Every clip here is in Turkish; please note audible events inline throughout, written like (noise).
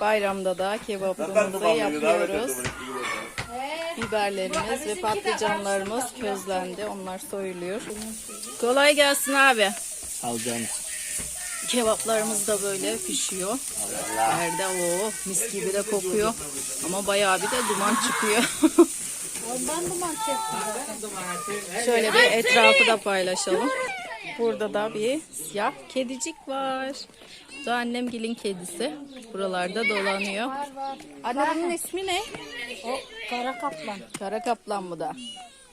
Bayramda da kebaplarımızı yapıyoruz. Biberlerimiz ve patlıcanlarımız közlendi. Onlar soyuluyor. Kolay gelsin abi. Alacağım. Kebaplarımız da böyle pişiyor. Nerede o mis gibi de kokuyor. Ama bayağı bir de duman çıkıyor. Ondan duman çekti. Şöyle bir etrafı da paylaşalım. Burada da bir siyah kedicik var. Bu da annem gelin kedisi. Buralarda dolanıyor. Var var. Anne bunun ismi ne? O kara kaplan. Kara kaplan bu da.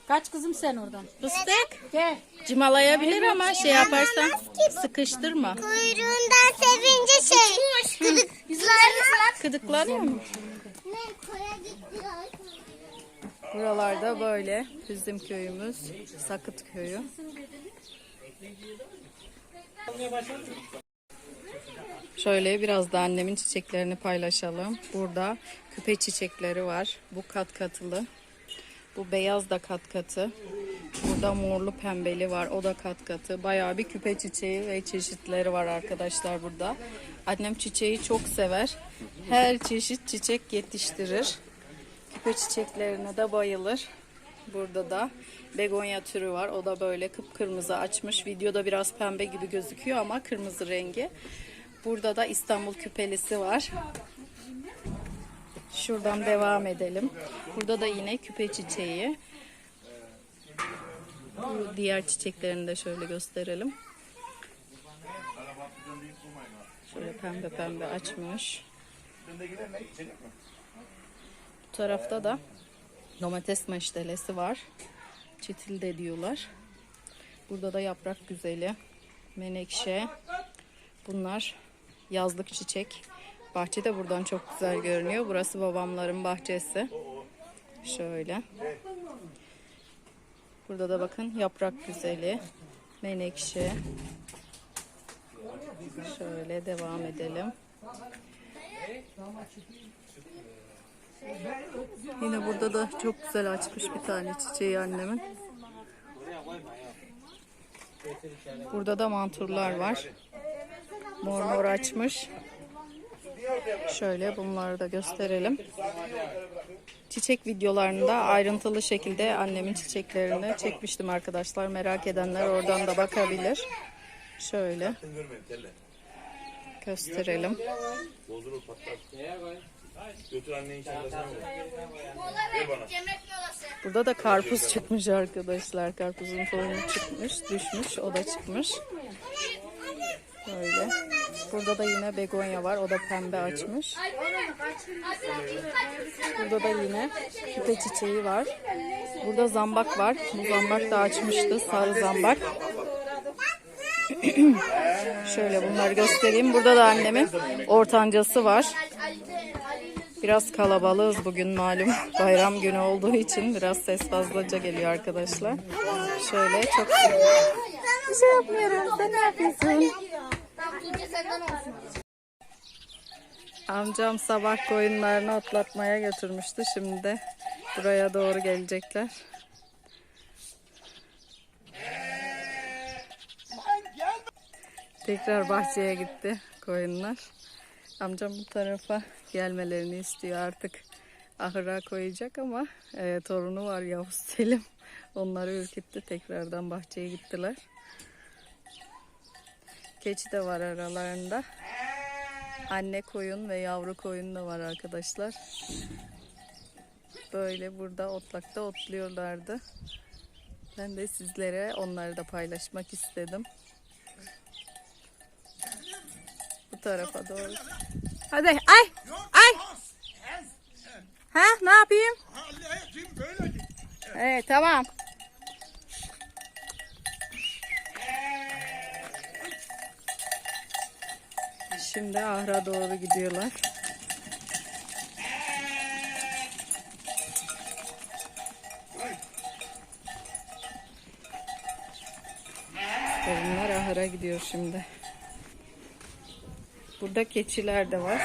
Kaç kızım sen oradan? Fıstık. Gel. Cimalayabilir ama şey yaparsan sıkıştırma. Kuyruğundan sevince şey. Gıdık. Kıdıklanıyor mu? Ne koya gitti. Buralarda böyle bizim köyümüz Sakıt köyü. Şöyle biraz da annemin çiçeklerini paylaşalım. Burada küpe çiçekleri var. Bu kat katılı. Bu beyaz da kat katı. Burada morlu pembeli var. O da kat katı. Bayağı bir küpe çiçeği ve çeşitleri var arkadaşlar burada. Annem çiçeği çok sever. Her çeşit çiçek yetiştirir. Küpe çiçeklerine de bayılır. Burada da begonya türü var. O da böyle kıpkırmızı açmış. Videoda biraz pembe gibi gözüküyor ama kırmızı rengi. Burada da İstanbul küpelisi var. Şuradan devam edelim. Burada da yine küpe çiçeği. Bu diğer çiçeklerini de şöyle gösterelim. Şöyle pembe pembe açmış. Bu tarafta da domates meştelesi var. Çetil de diyorlar. Burada da yaprak güzeli, menekşe. Bunlar yazlık çiçek. Bahçe de buradan çok güzel görünüyor. Burası babamların bahçesi. Şöyle. Burada da bakın yaprak güzeli, menekşe. Şöyle devam edelim. Yine burada da çok güzel açmış bir tane çiçeği annemin. Burada da manturlar var. Mor mor açmış. Şöyle bunları da gösterelim. Çiçek videolarında ayrıntılı şekilde annemin çiçeklerini çekmiştim arkadaşlar. Merak edenler oradan da bakabilir. Şöyle gösterelim. Burada da karpuz çıkmış arkadaşlar. Karpuzun tohumu çıkmış, düşmüş. O da çıkmış. Böyle. Burada da yine begonya var. O da pembe açmış. Burada da yine küpe çiçeği var. Burada zambak var. Bu zambak da açmıştı. Sarı zambak. (clears throat) Şöyle bunları göstereyim. Burada da annemin ortancası var. Biraz kalabalığız bugün malum. (laughs) Bayram günü olduğu için biraz ses fazlaca geliyor arkadaşlar. Şöyle çok... Bir şey yapmıyorum. Sen ne yapıyorsun? Amcam sabah koyunlarını otlatmaya götürmüştü. Şimdi buraya doğru gelecekler. Tekrar bahçeye gitti koyunlar. Amcam bu tarafa gelmelerini istiyor artık. Ahıra koyacak ama e, torunu var Yavuz Selim. Onları ürküttü. Tekrardan bahçeye gittiler. Keçi de var aralarında. Anne koyun ve yavru koyun da var arkadaşlar. Böyle burada otlakta otluyorlardı. Ben de sizlere onları da paylaşmak istedim. Bu tarafa doğru. Hadi ay ay. Ha ne yapayım? Evet tamam. Şimdi ahıra doğru gidiyorlar. Bunlar ahıra gidiyor şimdi. Burada keçiler de var.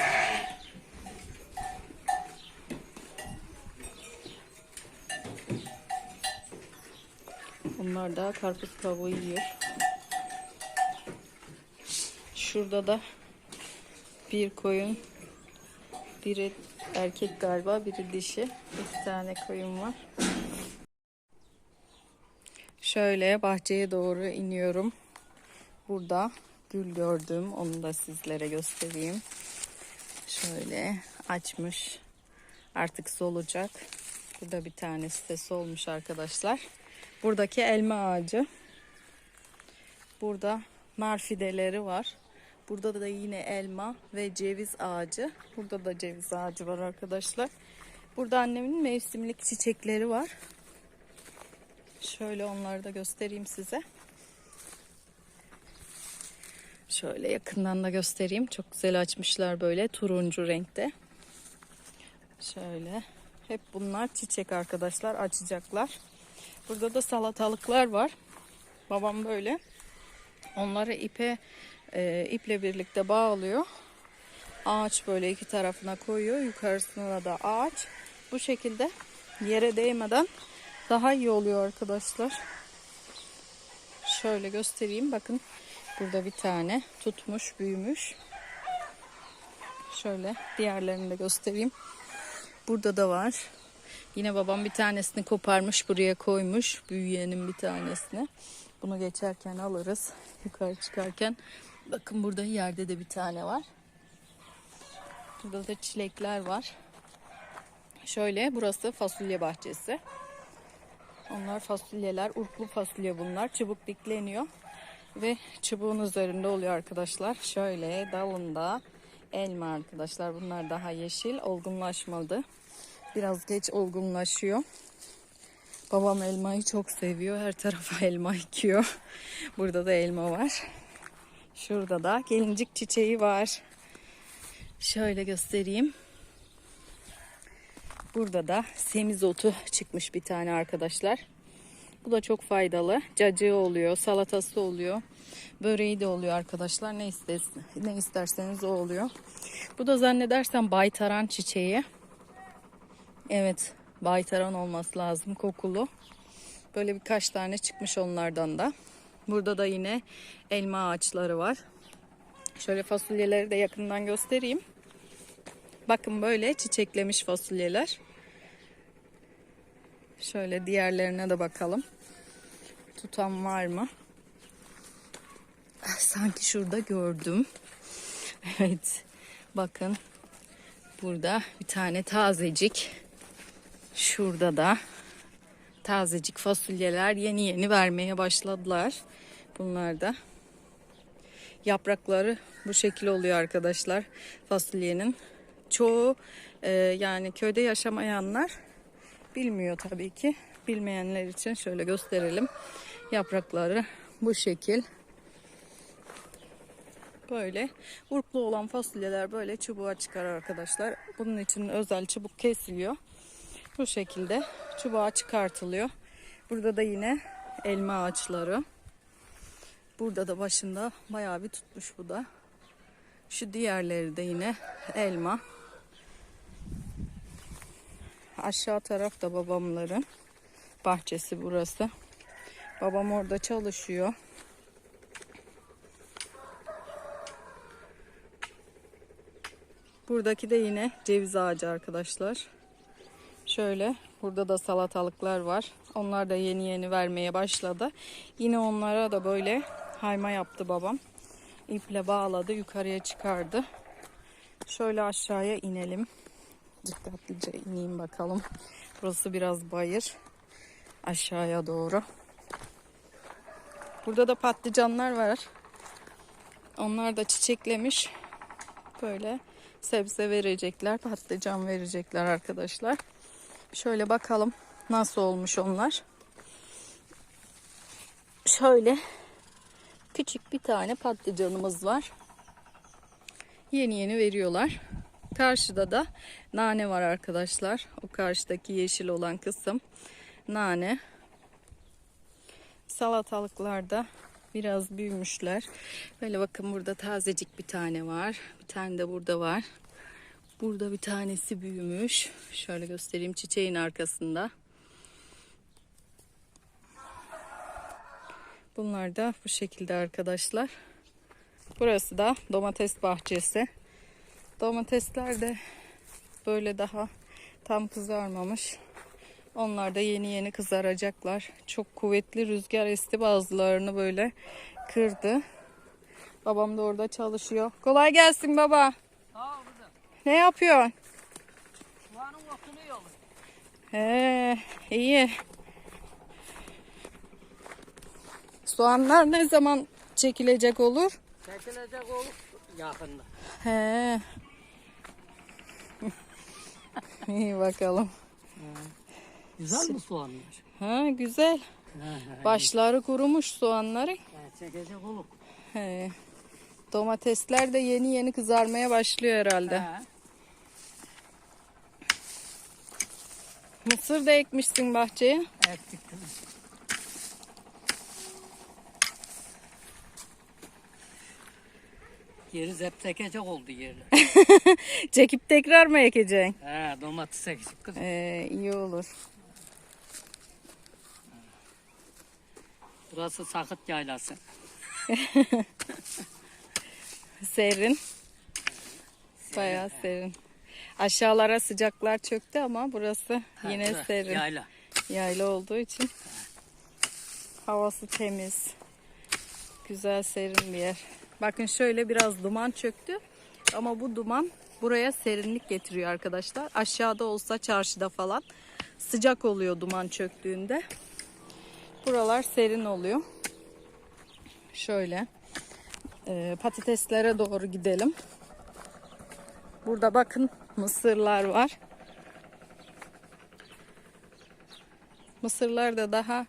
Onlar da karpuz kabuğu yiyor. Şurada da Bir koyun. Biri erkek galiba, biri dişi. İki tane koyun var. Şöyle bahçeye doğru iniyorum. Burada gül gördüm. Onu da sizlere göstereyim. Şöyle açmış. Artık solacak. Burada bir tanesi de solmuş arkadaşlar. Buradaki elma ağacı. Burada nar fideleri var. Burada da yine elma ve ceviz ağacı. Burada da ceviz ağacı var arkadaşlar. Burada annemin mevsimlik çiçekleri var. Şöyle onları da göstereyim size. Şöyle yakından da göstereyim. Çok güzel açmışlar böyle turuncu renkte. Şöyle. Hep bunlar çiçek arkadaşlar. Açacaklar. Burada da salatalıklar var. Babam böyle. Onları ipe e, iple birlikte bağlıyor. Ağaç böyle iki tarafına koyuyor. Yukarısına da ağaç. Bu şekilde yere değmeden daha iyi oluyor arkadaşlar. Şöyle göstereyim. Bakın burada bir tane tutmuş, büyümüş. Şöyle diğerlerini de göstereyim. Burada da var. Yine babam bir tanesini koparmış buraya koymuş. Büyüyenin bir tanesini. Bunu geçerken alırız. Yukarı çıkarken. Bakın burada yerde de bir tane var. Burada da çilekler var. Şöyle burası fasulye bahçesi. Onlar fasulyeler, urklu fasulye bunlar. Çubuk dikleniyor ve çubuğun üzerinde oluyor arkadaşlar. Şöyle dalında elma arkadaşlar. Bunlar daha yeşil, olgunlaşmadı. Biraz geç olgunlaşıyor. Babam elmayı çok seviyor. Her tarafa (laughs) elma ekiyor. Burada da elma var. Şurada da gelincik çiçeği var. Şöyle göstereyim. Burada da semizotu çıkmış bir tane arkadaşlar. Bu da çok faydalı. Cacığı oluyor, salatası oluyor. Böreği de oluyor arkadaşlar. Ne, istes- ne isterseniz o oluyor. Bu da zannedersem baytaran çiçeği. Evet, baytaran olması lazım kokulu. Böyle birkaç tane çıkmış onlardan da. Burada da yine elma ağaçları var. Şöyle fasulyeleri de yakından göstereyim. Bakın böyle çiçeklemiş fasulyeler. Şöyle diğerlerine de bakalım. Tutan var mı? Ah, Sanki şurada gördüm. (laughs) Evet. Bakın. Burada bir tane tazecik. Şurada da tazecik fasulyeler yeni yeni vermeye başladılar. Bunlar da yaprakları bu şekil oluyor arkadaşlar fasulyenin. Çoğu e, yani köyde yaşamayanlar bilmiyor tabii ki. Bilmeyenler için şöyle gösterelim. Yaprakları bu şekil. Böyle urklu olan fasulyeler böyle çubuğa çıkar arkadaşlar. Bunun için özel çubuk kesiliyor. Bu şekilde çubuğa çıkartılıyor. Burada da yine elma ağaçları. Burada da başında bayağı bir tutmuş bu da. Şu diğerleri de yine elma. Aşağı taraf da babamların bahçesi burası. Babam orada çalışıyor. Buradaki de yine ceviz ağacı arkadaşlar. Şöyle burada da salatalıklar var. Onlar da yeni yeni vermeye başladı. Yine onlara da böyle hayma yaptı babam. İple bağladı yukarıya çıkardı. Şöyle aşağıya inelim. Dikkatlice ineyim bakalım. Burası biraz bayır. Aşağıya doğru. Burada da patlıcanlar var. Onlar da çiçeklemiş. Böyle sebze verecekler, patlıcan verecekler arkadaşlar. Şöyle bakalım nasıl olmuş onlar. Şöyle küçük bir tane patlıcanımız var. Yeni yeni veriyorlar. Karşıda da nane var arkadaşlar. O karşıdaki yeşil olan kısım nane. Salatalıklar da biraz büyümüşler. Böyle bakın burada tazecik bir tane var. Bir tane de burada var. Burada bir tanesi büyümüş. Şöyle göstereyim çiçeğin arkasında. Bunlar da bu şekilde arkadaşlar. Burası da domates bahçesi. Domatesler de böyle daha tam kızarmamış. Onlar da yeni yeni kızaracaklar. Çok kuvvetli rüzgar esti bazılarını böyle kırdı. Babam da orada çalışıyor. Kolay gelsin baba. Ne yapıyorsun? He, iyi. Soğanlar ne zaman çekilecek olur? Çekilecek olur yakında. He. İyi bakalım. Güzel mi soğanlar? Ha güzel. Başları kurumuş soğanları. Çekecek olur. He. Domatesler de yeni yeni kızarmaya başlıyor herhalde. Mısır da ekmişsin bahçeye. Ektik. Yeri hep tekecek oldu yeri. (laughs) Çekip tekrar mı ekeceksin? He domates eksik kız. Ee, iyi olur. Burası sakıt yaylası. (laughs) Serin. Bayağı serin. Aşağılara sıcaklar çöktü ama burası Ha, yine burası serin. Yayla. Yayla olduğu için havası temiz. Güzel serin bir yer. Bakın şöyle biraz duman çöktü. Ama bu duman buraya serinlik getiriyor arkadaşlar. Aşağıda olsa çarşıda falan sıcak oluyor duman çöktüğünde. Buralar serin oluyor. Şöyle e, patateslere doğru gidelim. Burada bakın mısırlar var. Mısırlar da daha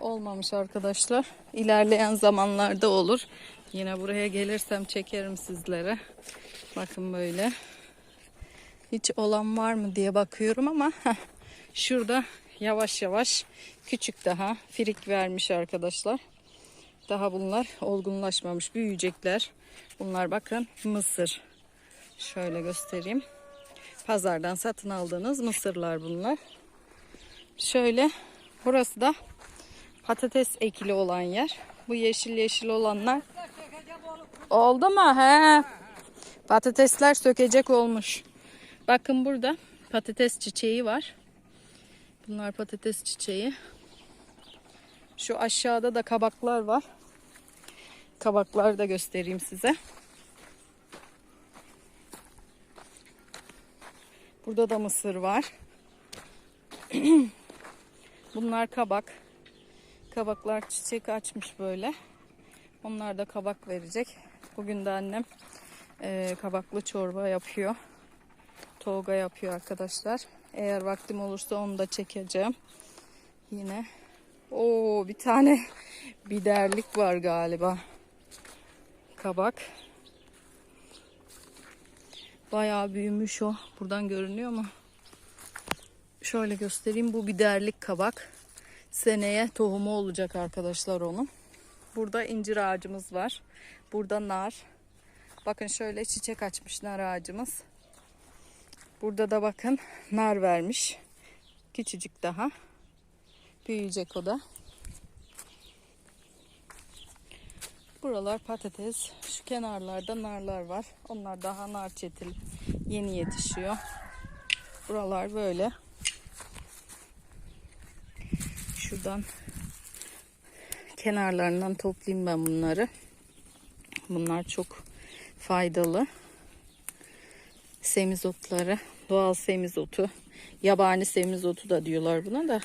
olmamış arkadaşlar. İlerleyen zamanlarda olur. Yine buraya gelirsem çekerim sizlere. Bakın böyle. Hiç olan var mı diye bakıyorum ama şurada yavaş yavaş küçük daha firik vermiş arkadaşlar. Daha bunlar olgunlaşmamış, büyüyecekler. Bunlar bakın mısır. Şöyle göstereyim. Pazardan satın aldığınız mısırlar bunlar. Şöyle burası da patates ekili olan yer. Bu yeşil yeşil olanlar oldu mu? He. Patatesler sökecek olmuş. Bakın burada patates çiçeği var. Bunlar patates çiçeği. Şu aşağıda da kabaklar var. Kabakları da göstereyim size. Burada da mısır var. (clears throat) Bunlar kabak. Kabaklar çiçek açmış böyle. Onlar da kabak verecek. Bugün de annem eee, kabaklı çorba yapıyor. Tolga yapıyor arkadaşlar. Eğer vaktim olursa onu da çekeceğim. Yine. Oo bir tane (laughs) biderlik var galiba. Kabak. Bayağı büyümüş o. Buradan görünüyor mu? Şöyle göstereyim. Bu biderlik kabak. Seneye tohumu olacak arkadaşlar onun. Burada incir ağacımız var. Burada nar. Bakın şöyle çiçek açmış nar ağacımız. Burada da bakın nar vermiş. Küçücük daha. Büyüyecek o da. Buralar patates. Şu kenarlarda narlar var. Onlar daha nar çetil. Yeni yetişiyor. Buralar böyle. Şuradan kenarlarından toplayayım ben bunları. Bunlar çok faydalı. Semizotları, doğal semizotu, yabani semizotu da diyorlar buna da.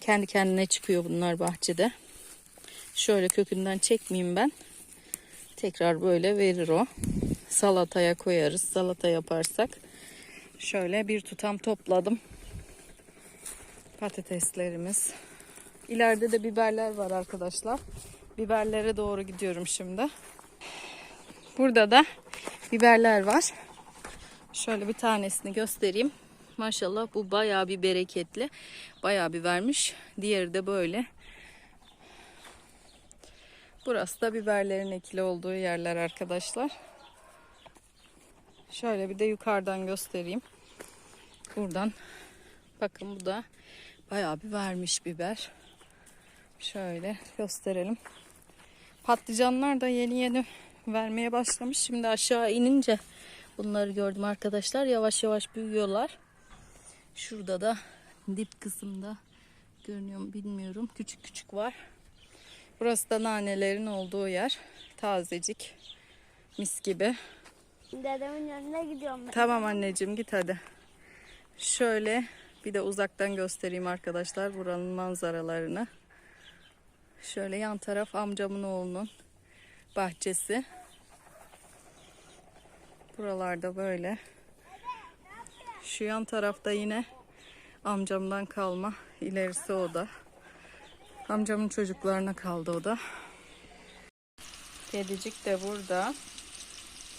Kendi kendine çıkıyor bunlar bahçede. Şöyle kökünden çekmeyeyim ben. Tekrar böyle verir o. Salataya koyarız. Salata yaparsak. Şöyle bir tutam topladım. Patateslerimiz. İleride de biberler var arkadaşlar. Biberlere doğru gidiyorum şimdi. Burada da biberler var. Şöyle bir tanesini göstereyim. Maşallah bu bayağı bir bereketli. Bayağı bir vermiş. Diğeri de böyle. Burası da biberlerin ekili olduğu yerler arkadaşlar. Şöyle bir de yukarıdan göstereyim. Buradan bakın bu da bayağı bir vermiş biber. Şöyle gösterelim. Patlıcanlar da yeni yeni vermeye başlamış. Şimdi aşağı inince bunları gördüm arkadaşlar. Yavaş yavaş büyüyorlar. Şurada da dip kısımda görünüyor mu bilmiyorum. Küçük küçük var. Burası da nanelerin olduğu yer. Tazecik. Mis gibi. Dedemin yanına gidiyorum ben. Tamam anneciğim git hadi. Şöyle bir de uzaktan göstereyim arkadaşlar buranın manzaralarını. Şöyle yan taraf amcamın oğlunun bahçesi. Buralarda böyle. Şu yan tarafta yine amcamdan kalma. İlerisi o da. Amcamın çocuklarına kaldı o da. Kedicik de burada.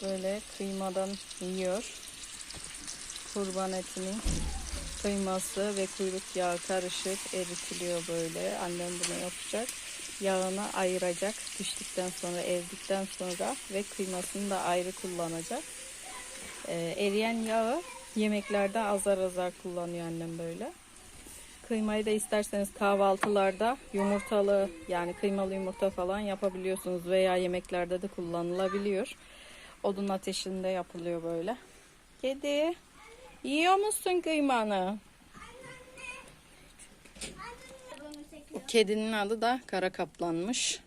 Böyle kıymadan yiyor. Kurban etinin kıyması ve kuyruk yağı karışık eritiliyor böyle. Annem bunu yapacak. Yağını ayıracak. Piştikten sonra, eridikten sonra ve kıymasını da ayrı kullanacak. Ee, eriyen yağı yemeklerde azar azar kullanıyor annem böyle. Kıymayı da isterseniz kahvaltılarda yumurtalı yani kıymalı yumurta falan yapabiliyorsunuz veya yemeklerde de kullanılabiliyor. Odun ateşinde yapılıyor böyle. Kedi, yiyor musun kıymanı? Bu kedinin adı da kara kaplanmış.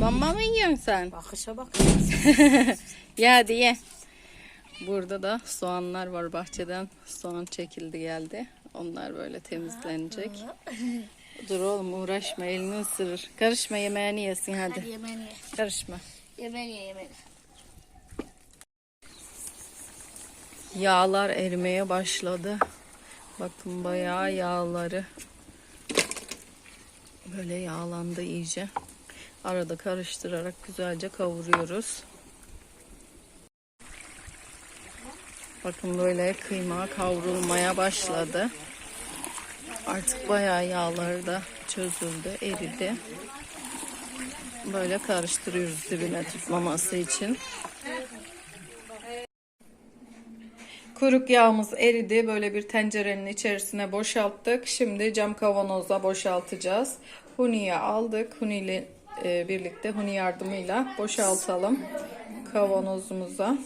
Mama mı yiyorsun sen? Bakışa bak. (laughs) Ye hadi ye. Burada da soğanlar var bahçeden. Soğan çekildi geldi. Onlar böyle temizlenecek. Dur oğlum uğraşma elini ısırır. Karışma yemeğini yesin hadi. Yemeğini ye. Karışma. Yemeğini ye yemeğini. Yağlar erimeye başladı. Bakın bayağı yağları böyle yağlandı iyice. Arada karıştırarak güzelce kavuruyoruz. Bakın böyle kıyma kavrulmaya başladı. Artık bayağı yağları da çözüldü, eridi. Böyle karıştırıyoruz dibine tutmaması için. Kuruk yağımız eridi. Böyle bir tencerenin içerisine boşalttık. Şimdi cam kavanoza boşaltacağız. Huniyi aldık. Huni ile birlikte huni yardımıyla boşaltalım kavanozumuza.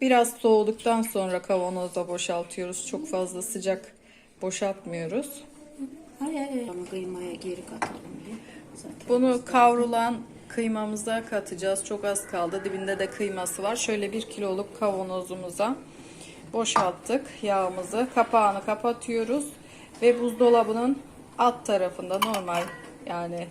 Biraz soğuduktan sonra kavanoza boşaltıyoruz. Çok fazla sıcak boşaltmıyoruz. Hayır hayır ama kıymaya geri katalım diye. Zaten Bunu kavrulan kıymamıza katacağız. Çok az kaldı. Dibinde de kıyması var. Şöyle bir kiloluk kavanozumuza boşalttık yağımızı. Kapağını kapatıyoruz. Ve buzdolabının alt tarafında normal yani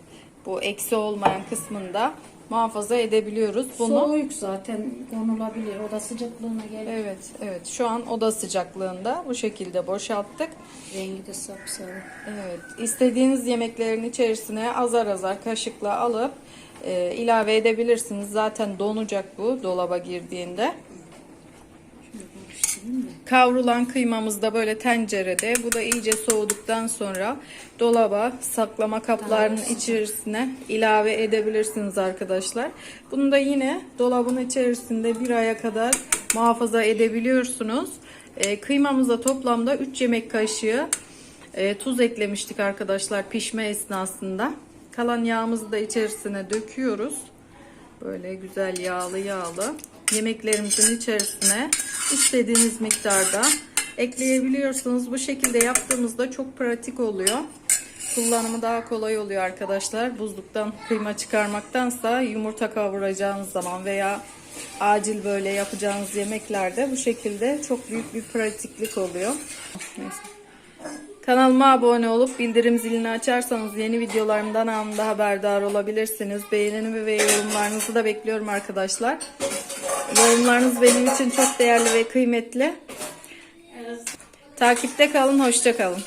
bu eksi olmayan kısmında muhafaza edebiliyoruz. Bunu soğuk zaten konulabilir. O da sıcaklığına gelir. Evet, evet. Şu an oda sıcaklığında bu şekilde boşalttık. Rengi de sapsarı. Evet, istediğiniz yemeklerin içerisine azar azar kaşıkla alıp e, ilave edebilirsiniz. Zaten donacak bu dolaba girdiğinde. Kavrulan kıymamız da böyle tencerede. Bu da iyice soğuduktan sonra dolaba saklama kaplarının içerisine ilave edebilirsiniz arkadaşlar. Bunu da yine dolabın içerisinde bir aya kadar muhafaza edebiliyorsunuz. E, kıymamıza toplamda 3 yemek kaşığı e, tuz eklemiştik arkadaşlar pişme esnasında. Kalan yağımızı da içerisine döküyoruz. Böyle güzel yağlı yağlı. Yemeklerimizin içerisine istediğiniz miktarda ekleyebiliyorsunuz. Bu şekilde yaptığımızda çok pratik oluyor. Kullanımı daha kolay oluyor arkadaşlar. Buzluktan kıyma çıkarmaktansa yumurta kavuracağınız zaman veya acil böyle yapacağınız yemeklerde bu şekilde çok büyük bir pratiklik oluyor. Kanalıma abone olup bildirim zilini açarsanız yeni videolarımdan anında haberdar olabilirsiniz. Beğenini ve yorumlarınızı da bekliyorum arkadaşlar. Yorumlarınız benim için çok değerli ve kıymetli. Takipte kalın, hoşça kalın.